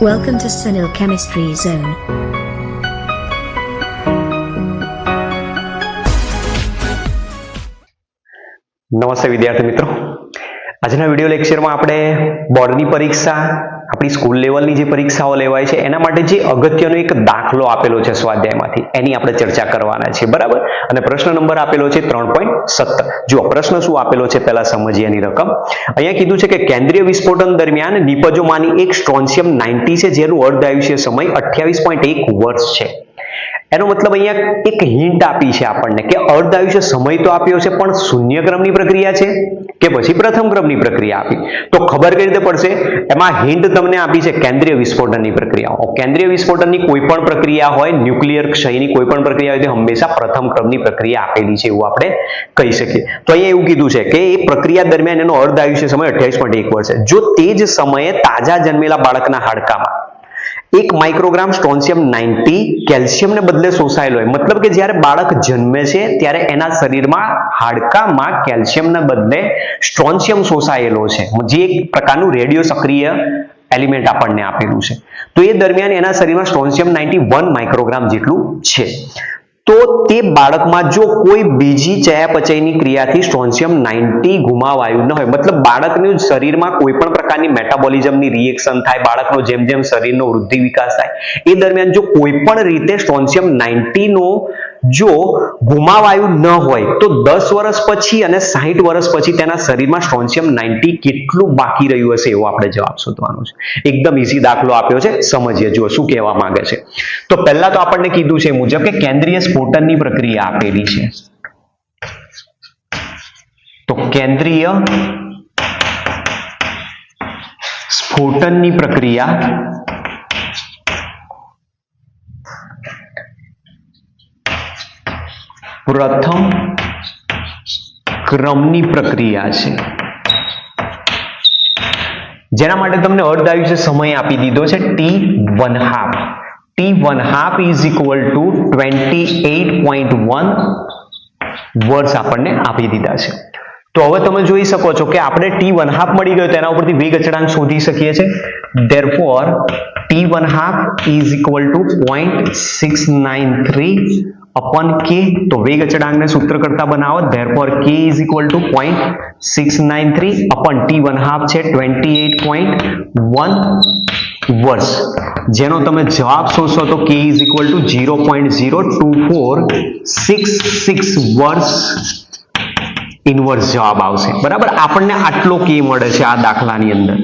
Welcome to Sunil Chemistry Zone. નમસ્તે વિદ્યાર્થી મિત્રો આજના વીડિયો લેક્ચરમાં આપણે બોર્ડની પરીક્ષા આપણી સ્કૂલ લેવલની જે પરીક્ષાઓ લેવાય છે, એના માટે જે અગત્યનો એક દાખલો આપેલો છે સ્વાધ્યાયમાંથી, એની આપણે ચર્ચા કરવાના છે, બરાબર? અને પ્રશ્ન નંબર આપેલો છે ત્રણ પોઈન્ટ સત્તર. જો પ્રશ્ન શું આપેલો છે પહેલા સમજીએ એની રકમ. અહીંયા કીધું છે કે કેન્દ્રીય વિસ્ફોટન દરમિયાન નિપજોમાંની એક સ્ટ્રોન્શિયમ નાઇન્ટી છે, જેનું અર્ધ આયુષ્ય સમય અઠ્યાવીસ પોઈન્ટ એક વર્ષ છે. એનો મતલબ અહીંયા એક હિન્ટ આપી છે આપણને કે અર્ધ આયુષ્ય સમય તો આપ્યો છે, પણ શૂન્ય ક્રમની પ્રક્રિયા છે કે પછી પ્રથમ ક્રમની પ્રક્રિયા આપી. તો ખબર કઈ રીતે પડશે? એમાં હિન્ટ તમને આપી છે કેન્દ્રીય વિસ્ફોટનની પ્રક્રિયાઓ. કેન્દ્રીય વિસ્ફોટનની કોઈ પણ પ્રક્રિયા હોય, ન્યુક્લિયર ક્ષયની કોઈ પણ પ્રક્રિયા હોય, તે હંમેશા પ્રથમ ક્રમની પ્રક્રિયા આપેલી છે એવું આપણે કહી શકીએ. તો અહીંયા એવું કીધું છે કે એ પ્રક્રિયા દરમિયાન એનો અર્ધ આયુષ્ય સમય અઠ્યાવીસ પોઈન્ટ એક વર્ષ છે. જો તે જ સમયે તાજા જન્મેલા બાળકના હાડકામાં એક માઇક્રોગ્રામ સ્ટ્રોન્સિયમ નાઇન્ટી કેલ્શિયમને બદલે શોષાયેલો હોય, મતલબ કે જ્યારે બાળક જન્મે છે ત્યારે એના શરીરમાં હાડકામાં કેલ્શિયમના બદલે સ્ટ્રોન્સિયમ શોષાયેલો છે. જે એક પ્રકારનું રેડિયો સક્રિય એલિમેન્ટ આપણને આપેલું છે. તો એ દરમિયાન એના શરીરમાં સ્ટ્રોન્સિયમ નાઇન્ટી વન માઇક્રોગ્રામ જેટલું છે. તો તે બાળકમાં જો કોઈ બીજી ચયાપચયની ક્રિયાથી સ્ટ્રોન્સિયમ નાઇન્ટી ગુમાવાયું ન હોય, મતલબ બાળકનું શરીરમાં કોઈ પણ પ્રકારની મેટાબોલિઝમની રિએક્શન થાય, બાળકનો જેમ જેમ શરીરનો વૃદ્ધિ વિકાસ થાય, એ દરમિયાન જો કોઈ પણ રીતે સ્ટ્રોન્સિયમ નાઇન્ટીનો જો ગુમાવાયું ન હોય, તો દસ વર્ષ પછી અને સાહીઠ વર્ષ પછી તેના શરીરમાં સ્ટ્રોન્સિયમ નાઇન્ટી કેટલું બાકી રહ્યું હશે એવો આપણે જવાબ શોધવાનો છે. એકદમ ઈઝી દાખલો આપ્યો છે, સમજીએ, જુઓ શું કહેવા માંગે છે. તો પહેલા તો આપણને કીધું છે મુજબ કે કેન્દ્રીય સ્ફોટનની પ્રક્રિયા આપેલી છે. તો કેન્દ્રીય સ્ફોટનની પ્રક્રિયા પ્રથમ ક્રમની પ્રક્રિયા છે. જેના માટે તમને અર્ધ આયુષ્ય સમય આપી દીધો છે T one half T one half is equal to twenty eight point one વર્ષ આપણને આપી દીધા છે. તો હવે તમે જોઈ શકો છો કે આપણે ટી વન હાફ મળી ગયો તેના ઉપરથી વેગ અચળાંક શોધી શકીએ છીએ. Therefore T one half is equal to point six nine three upon k તો વેગ અચળાંકને સૂત્ર કરતા બનાવો therefore k is equal to point six nine three upon T one half છે ટ્વેન્ટી એટ પોઈન્ટ વન વર્ષ જેનો તમે જવાબ શોધશો તો k સિક્સ વર્ષ ઇનવર્સ જવાબ આવશે બરાબર આપણને આટલો કે મળે છે આ દાખલાની અંદર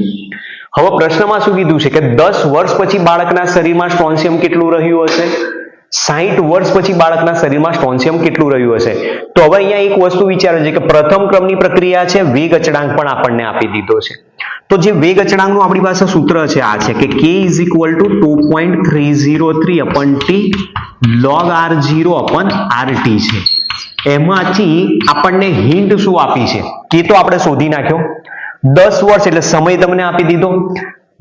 હવે પ્રશ્નમાં શું કીધું છે કે દસ વર્ષ પછી બાળકના શરીરમાં સ્ટ્રોન્સિયમ કેટલું રહ્યું હશે સાહીઠ વર્ષ પછી બાળકના શરીરમાં સ્ટ્રોન્સિયમ કેટલું રહ્યું હશે? તો હવે અહીંયા એક વસ્તુ વિચારે છે કે પ્રથમ ક્રમની પ્રક્રિયા છે, વેગ અચળાંક પણ આપણને આપી દીધો છે. તો જે વેગ અચળાંકનું આપણી પાસે સૂત્ર છે, આ છે કે k is equal to two point three zero three upon T log R zero upon R T છે. એમાંથી આપણને હિન્ટ શું આપી છે? કે તો આપણે શોધી નાખ્યો. દસ વર્ષ એટલે સમય તમને આપી દીધો.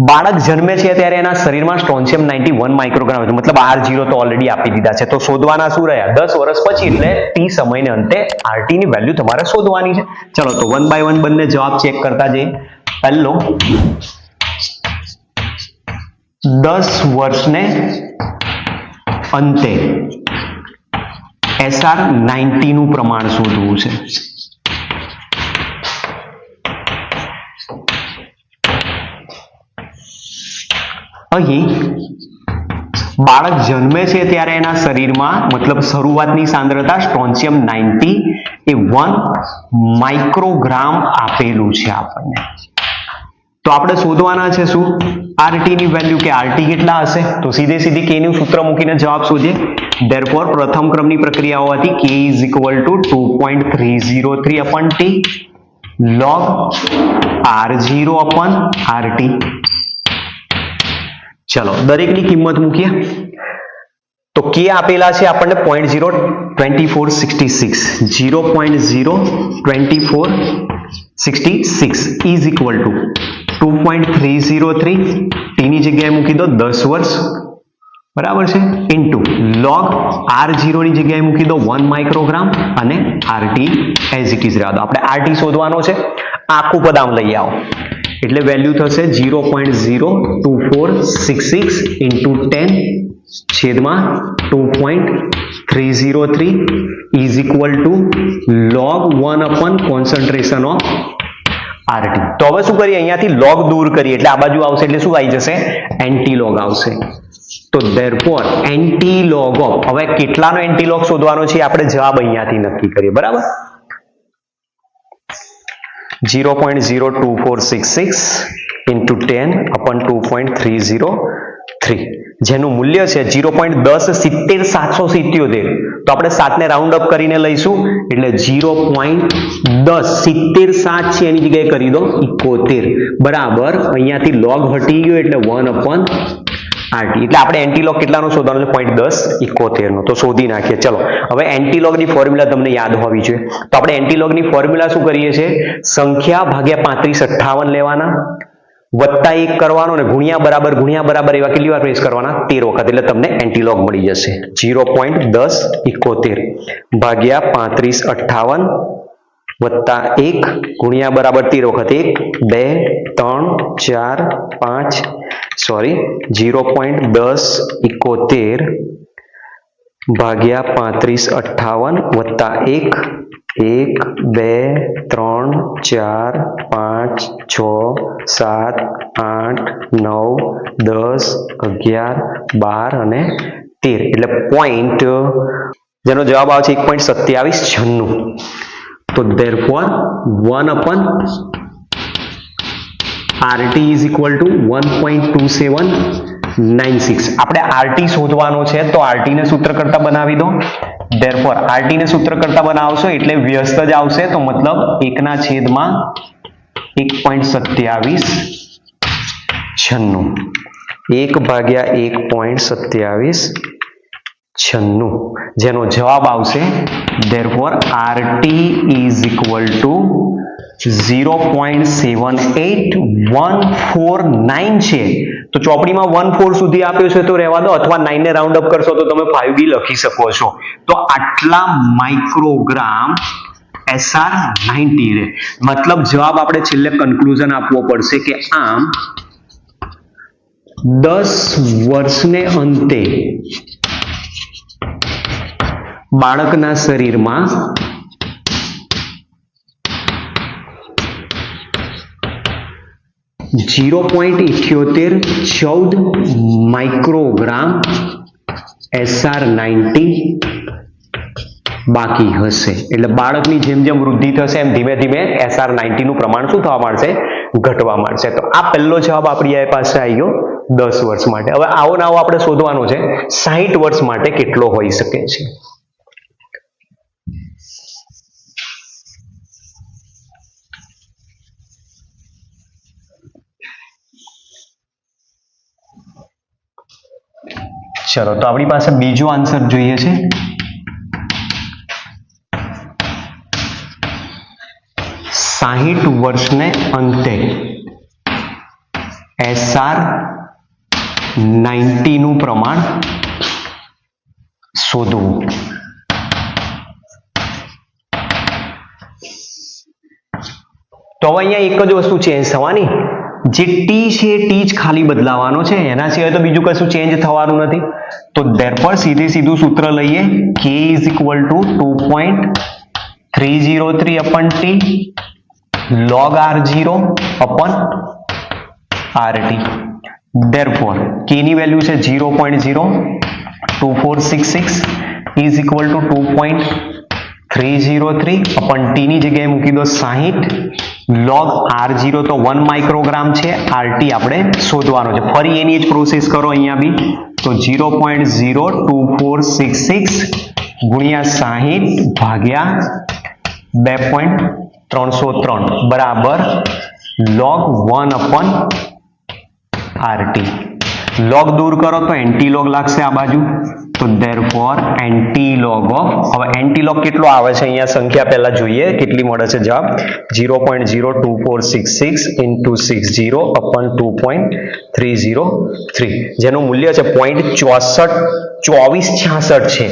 બાળક જન્મે છે ત્યારે એના શરીરમાં સ્ટ્રોન્સિયમ નાઇન્ટી વન માઇક્રોગ્રામ હતું મતલબ આર જીરો તો ઓલરેડી આપી દીધા છે. તો શોધવાના શું રહ્યા? દસ વર્ષ પછી એટલે ટી સમયને અંતે આરટી ની વેલ્યુ તમારે શોધવાની છે. ચલો તો વન બાય વન બંને જવાબ ચેક કરતા જઈએ. પહેલો, દસ વર્ષને અંતે એસઆર નાઇન્ટી નું પ્રમાણ શોધવું છે. અહીં બાળક જન્મે છે ત્યારે એના શરીરમાં મતલબ શરૂઆતની સાંદ્રતા સ્ટોન્સિયમ નાઇન્ટી એ વન માઇક્રોગ્રામ આપેલું છે આપણને. તો આપણે શોધવાના છે શું? આરટી ની વેલ્યુ કે આરટી કેટલા હશે? તો સીધે સીધી કે નું સૂત્ર મૂકીને જવાબ શોધીએ. Therefore, પ્રથમ ક્રમની પ્રક્રિયા હોવાથી k is equal to 2.303 upon t log r0 upon rt ચલો, દરેકની કિંમત મૂકીએ. તો કે આપેલા છે આપણને point zero twenty four sixty six zero point zero twenty four sixty six is equal three zero three ટીની જગ્યાએ મૂકી દો દસ વર્ષ. બરાબર છે? ઇન્ટુ લોગ આરની જગ્યાએ મૂકી દો વન માઇક્રોગ્રામ અને આરટી એઝ ઇટ ઇઝ રહેવા દો આપણે આરટી શોધવાનો છે. આખું પદ આમ લઈ આવો. એટલે વેલ્યુ થશે zero point zero four six six into ten છેદમાં two point three zero three is equal to log one upon concentration of RT તો હવે શું કરીએ? અહીંયાથી લોગ દૂર કરીએ. એટલે આ બાજુ આવશે એટલે શું આવી જશે? એન્ટી લોગ આવશે. તો ધેરફોર એન્ટી લોગ ઓફ હવે કેટલાનો એન્ટી લોગ શોધવાનો છે આપણે જવાબ અહીંયાથી નક્કી કરીએ. બરાબર? Zero point zero two four six six into ten upon two point three zero three. જેનું મૂલ્ય છે ઝીરો પોઈન્ટ દસ સિત્તેર સાતસો સિત્યોતેર. તો આપણે સાતને રાઉન્ડ અપ કરીને લઈશું. એટલે ઝીરો પોઈન્ટ દસ સિત્તેર સાત છે, એની જગ્યાએ કરી દો, ઇકોતેર. બરાબર, અહીંયાથી લોગ હટી ગયો એટલે વન અપન આરટી એટલે આપણે એન્ટીલોગ કેટલાનું શોધવાનું છે? પોઈન્ટ દસ ઇકોતેરનું તો શોધી નાખીએ. ચલો, હવે એન્ટીલોગની ફોર્મ્યુલા તમને યાદ હોવી જોઈએ. તો આપણે એન્ટીલોગની ફોર્મ્યુલા શું કરીએ છીએ? સંખ્યા ભાગ્યા પાંત્રીસ અઠ્ઠાવન લેવાના, વત્તા એક કરવાનો ને ગુણ્યા બરાબર ગુણ્યા બરાબર એવા કેટલી વાર પ્રેસ કરવાના? તેર વખત. એટલે તમને એન્ટીલોગ મળી જશે. ઝીરો પોઈન્ટ દસ ઇકોતેર ભાગ્યા પાંત્રીસ અઠ્ઠાવન વત્તા એક ગુણ્યા બરાબર તીર વખત એક, બે, ત્રણ, ચાર, પાંચ સોરી ઝીરો પોઈન્ટ દસ ઇકોતેર ભાગ્યા પાંત્રીસ અઠ્ઠાવન વત્તા એક એક, બે, ત્રણ, ચાર, પાંચ, છ, સાત, આઠ, નવ, દસ, અગિયાર, બાર અને તેર. એટલે પોઈન્ટ જેનો જવાબ આવે છે એક પોઈન્ટ સત્યાવીસ છન્નું. તો therefore 1 upon RT is equal to 1.2796 આપણે RT શોધવાનો છે તો RT ને સૂત્ર કરતા બનાવી દો. Therefore RT ને સૂત્ર કરતા બનાવશો એટલે વ્યસ્ત જ આવશે તો મતલબ એકના છેદમાં એક પોઈન્ટ સત્યાવીસ છન્નું. એક ભાગ્યા એક પોઈન્ટ સત્યાવીસ છન્નું. જેનો જવાબ આવશે, therefore, RT is equal to 0.78149 છે. તો ચોપડીમાં 14 સુધી આપ્યો છે તો રહેવા દો, અથવા 9 ને રાઉન્ડ અપ કરશો તો તમે 5 બી લખી શકો છો. તો આટલા માઇક્રોગ્રામ એસઆર નાઇન્ટી રે. મતલબ જવાબ આપણે છેલ્લે કન્ક્લુઝન આપવો પડશે કે આમ દસ વર્ષને અંતે બાળકના શરીરમાં જીરો પોઈન્ટ ઇઠ્યોતેર ચૌદ માઇક્રોગ્રામ એસઆર નાઇન્ટી બાકી હશે. એટલે બાળકની જેમ જેમ વૃદ્ધિ થશે, એમ ધીમે ધીમે એસઆરનું પ્રમાણ શું થવા માંડશે? ઘટવા માંડશે. તો આ પહેલો જવાબ આપણી પાસે આવી ગયો, દસ વર્ષ માટે. હવે આવો ને આવો આપણે શોધવાનો છે સાહીઠ વર્ષ માટે કેટલો હોઈ શકે છે? ચલો, તો આપણી પાસે બીજો આન્સર જોઈએ છે. સાહીઠ વર્ષને અંતે એસઆરનું પ્રમાણ શોધવું. તો હવે અહીંયા એક જ વસ્તુ ચેન્જ થવાની. જે ટી છે ટી જ ખાલી બદલાવાનો છે એના સિવાય તો બીજું કશું ચેન્જ થવાનું નથી તો therefore સીધે સીધું સૂત્ર લઈએ k is equal to 2.303 upon t log r0 upon rt therefore k ની વેલ્યુ છે 0.02466 is equal to 2.303 upon t ની જગ્યાએ મૂકી દો 60 log r0 તો 1 માઇક્રોગ્રામ છે. Rt આપણે શોધવાનો છે. ફરી એની જ પ્રોસેસ કરો અહીંયા બી. તો 0.02466 ગુણ્યા 60 ભાગ્યા બે પોઈન્ટ ત્રણસો ત્રણ. બરાબર. Log one upon RT log દૂર કરો તો એન્ટી લોગ લાગશે આ બાજુ. તો therefore એન્ટી લોગ હવે એન્ટી લોગ કેટલો આવે છે? અહીંયા સંખ્યા પહેલા જોઈએ, કેટલી મળે છે જવાબ? Zero point zero two four six six into six zero upon two point three zero three જેનું મૂલ્ય છે પોઈન્ટ ચોસઠ, ચોવીસ છાસઠ છે.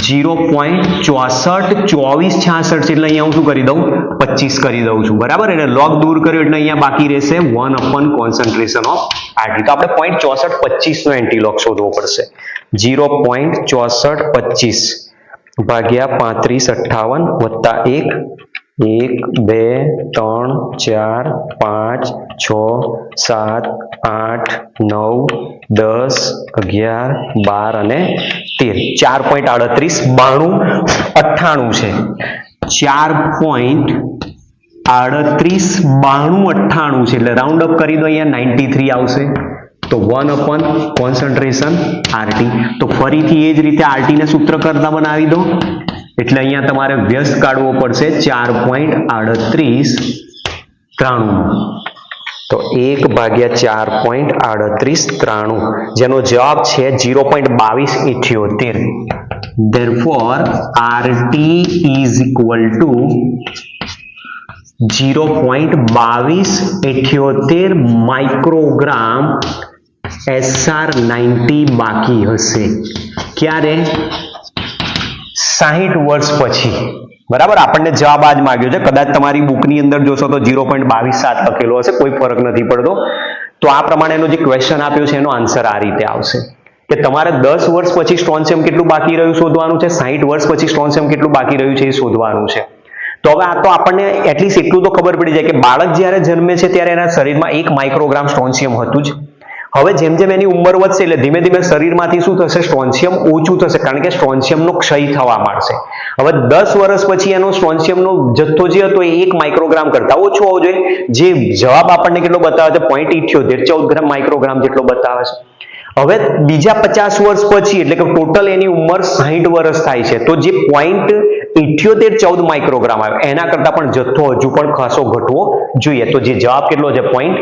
જીરો પોઈન્ટ ચોસઠ ચોવીસ છાસઠ એટલે અહીંયા હું શું કરી દઉં? પચીસ કરી દઉં છું. બરાબર? એટલે લોગ દૂર કર્યો એટલે અહીંયા બાકી રહેશે one upon concentration of RT તો આપણે પોઈન્ટ ચોસઠ પચીસ નો એન્ટીલોગ શોધવો પડશે. જીરો પોઈન્ટ ચોસઠ પચીસ ભાગ્યા પાંત્રીસ અઠ્ઠાવન વત્તા એક એક, બે, ત્રણ, ચાર, પાંચ, છ, સાત, આઠ, નવ, દસ, અગિયાર, બાર અને તેર, ચાર પોઈન્ટ આડત્રીસ, બાણું, અઠ્ઠાણું છે. ચાર પોઈન્ટ આડત્રીસ, બાણું, અઠ્ઠાણું છે. એટલે રાઉન્ડ અપ કરી દો અહીંયા નાઇન્ટી થ્રી આવશે. તો વન અપન કોન્સન્ટ્રેશન આરટી તો ફરીથી એ જ રીતે આરટી ને સૂત્ર કરતા બનાવી દો. એટલે અહીંયા તમારે વ્યસ્ત કાઢવો પડશે. ચાર પોઈન્ટ આડત્રીસ, ત્રાણું. તો એક ભાગ્યા ચાર પોઈન્ટ આડત્રીસ ત્રાણું. જેનો જવાબ છે ઝીરો પોઈન્ટ બાવીસ ઇઠ્યોતેર. Therefore RT is equal to zero point બાવીસ ઇઠ્યોતેર માઇક્રોગ્રામ એસઆર નાઇન્ટી બાકી હશે. ક્યારે? સાહીઠ વર્ષ પછી. બરાબર? આપણને જવાબ આજ માંગ્યો છે. કદાચ તમારી બુકની અંદર જોશો તો જીરો પોઈન્ટ બાવીસ સાત લખેલો હશે. કોઈ ફરક નથી પડતો. તો આ પ્રમાણેનો જે ક્વેશ્ચન આપ્યો છે, એનો આન્સર આ રીતે આવશે. કે તમારે દસ વર્ષ પછી સ્ટોન્સિયમ કેટલું બાકી રહ્યું શોધવાનું છે? સાહીઠ વર્ષ પછી સ્ટોન્સિયમ કેટલું બાકી રહ્યું છે એ શોધવાનું છે. તો હવે આ તો આપણને એટલીસ્ટ એટલું તો ખબર પડી જાય કે બાળક જ્યારે જન્મે છે ત્યારે એના શરીરમાં એક માઇક્રોગ્રામ સ્ટોન્સિયમ હતું જ. હવે જેમ જેમ એની ઉંમર વધશે એટલે ધીમે ધીમે શરીરમાંથી શું થશે? સ્ટ્રોન્શિયમ ઓછું થશે, કારણ કે સ્ટ્રોન્શિયમનો ક્ષય થવા માંડશે. હવે દસ વર્ષ પછી એનો સ્ટોન્સિયમનો જથ્થો જે હતો એ એક માઇક્રોગ્રામ કરતા ઓછો હોવો જોઈએ. જે જવાબ આપણને કેટલો બતાવે છે? પોઈન્ટ ઇઠ્યોતેર ચૌદ ગ્રામ માઇક્રોગ્રામ જેટલો બતાવે છે. હવે બીજા પચાસ વર્ષ પછી, એટલે કે ટોટલ એની ઉંમર સાહીઠ વર્ષ થાય છે, તો જે પોઈન્ટ ઇઠ્યોતેર ચૌદ માઇક્રોગ્રામ આવ્યો એના કરતા પણ જથ્થો હજુ પણ ખાસો ઘટવો જોઈએ. તો જે જવાબ કેટલો છે? પોઈન્ટ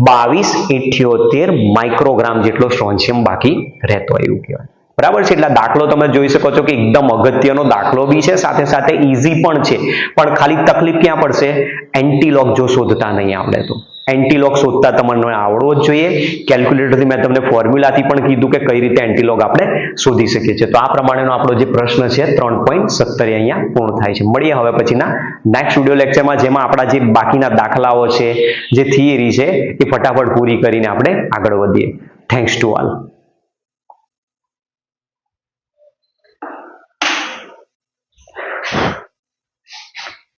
બાવીસ ઇઠ્યોતેર માઇક્રોગ્રામ જેટલો સ્ટ્રોન્શિયમ બાકી રહેતો એવું કહેવાય. બરાબર છે? એટલે દાખલો તમે જોઈ શકો છો કે એકદમ અગત્યનો દાખલો બી છે, સાથે સાથે ઈઝી પણ છે. પણ ખાલી તકલીફ ક્યાં પડશે? એન્ટીલોગ જો શોધતા નહીં આવડે તો. એન્ટીલોગ શોધતા તમને આવડવો જ જોઈએ. કેલ્ક્યુલેટરથી મેં તમને ફોર્મ્યુલાથી પણ કીધું કે કઈ રીતે એન્ટીલોગ આપણે શોધી શકીએ છીએ. તો આ પ્રમાણેનો આપણો જે પ્રશ્ન છે, ત્રણ પોઈન્ટ સત્તર અહીંયા પૂર્ણ થાય છે. મળીએ હવે પછીના નેક્સ્ટ વીડિયો લેક્ચરમાં જેમાં આપણા જે બાકીના દાખલાઓ છે, જે થિયરી છે, એ ફટાફટ પૂરી કરીને આપણે આગળ વધીએ. Thanks to all